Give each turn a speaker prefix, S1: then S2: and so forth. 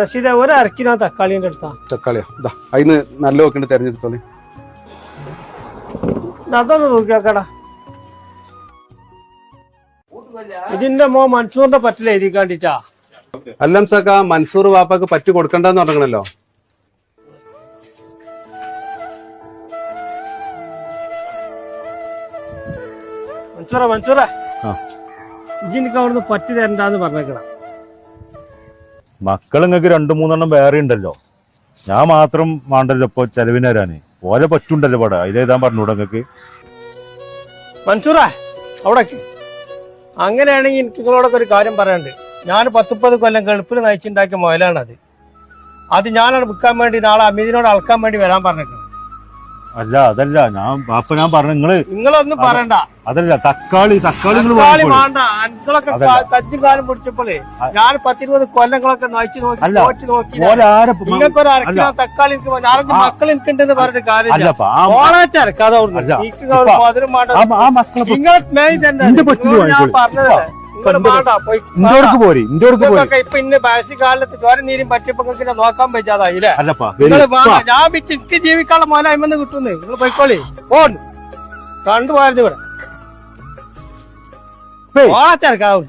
S1: റഷീദ ഒരു അരക്കിനാ തക്കാളിന്റെ അടുത്താ.
S2: തക്കാളിയോ? ഇതാ അതിന് നല്ല നോക്കിണ്ട് തെരഞ്ഞെടുത്തോളി.
S1: അതൊന്ന് നോക്കിയാക്കടാ ഇതിന്റെ മോ മൻസൂറിന്റെ പറ്റില്ല എഴുതി കണ്ടിട്ടാ
S2: അല്ലം സക്ക മൻസൂർ വാപ്പാക്ക് പറ്റി കൊടുക്കണ്ടെന്ന് പറഞ്ഞല്ലോ
S1: മൻസൂറ മൻസൂറ.
S2: ആ.
S1: ഇജിനിക്ക് അവിടുന്ന് പറ്റി തരണ്ടാന്ന് പറഞ്ഞേക്കണം
S3: മക്കൾ നിങ്ങൾക്ക് രണ്ടു മൂന്നെണ്ണം വേറെ ഉണ്ടല്ലോ. ഞാൻ മാത്രം വേണ്ടല്ലോ ഇപ്പൊ ചെലവിന് തരാന് ഓലെ പറ്റുണ്ടല്ലോ ഇവിടെ. അതിലേതാ പറഞ്ഞൂടെ നിങ്ങൾക്ക്
S1: മൻസൂറ അവിടെ അങ്ങനെയാണെങ്കിൽ എനിക്ക് നിങ്ങളോടൊക്കെ ഒരു കാര്യം പറയാണ്ട് ഞാൻ പത്തുപ്പത് കൊല്ലം ഗൾഫിൽ നയിച്ചുണ്ടാക്കിയ മുതലാണത് അത് ഞാനത് വിൽക്കാൻ വേണ്ടി നാളെ അമീദിനോട് അളക്കാൻ വേണ്ടി വരാൻ പറഞ്ഞേക്കണം
S3: അല്ല അതല്ല. ഞാൻ അപ്പൊ ഞാൻ പറഞ്ഞു നിങ്ങൾ
S1: നിങ്ങളൊന്നും പറയണ്ട.
S3: അതല്ല തക്കാളി തക്കാളി
S1: തക്കാളി. വേണ്ട.
S3: അതല്ല.
S1: കജ്ജും കാലം പിടിച്ചപ്പോഴേ ഞാൻ പത്തിരുപത് കൊല്ലങ്ങളൊക്കെ നയിച്ചു നോക്കി നോക്കി നിങ്ങൾക്ക് ഒരു അരക്കിലോ തക്കാളി എനിക്ക്. മക്കൾ എനിക്കുണ്ടെന്ന് പറഞ്ഞിട്ട് കാര്യമില്ല. ഓണാച്ചരക്കാതെ നിങ്ങൾ
S3: ഇപ്പ-
S1: മധുരം വേണ്ട
S3: ആ- ആ മക്കളെ ഇപ്പൊ
S1: നിങ്ങൾ മെയ് തന്നെ. ഞാൻ
S3: വാങ്ങിക്കോളി. ഇഞ്ചോർക്ക് പോരി ഇഞ്ചോർക്ക് പോരി.
S1: ഇപ്പൊ ഇന്ന് കാലത്ത് ചോര നീരും പറ്റിയപ്പോ നോക്കാൻ പറ്റാതായില്ലേ. ഞാൻ വിറ്റ് എനിക്ക് ജീവിക്കാനുള്ള കിട്ടുന്നു. നിങ്ങൾ പോയിക്കോളി. പോൺ. കണ്ടുപോയത് ഇവിടെ. ഓളാച്ചരക്കാവും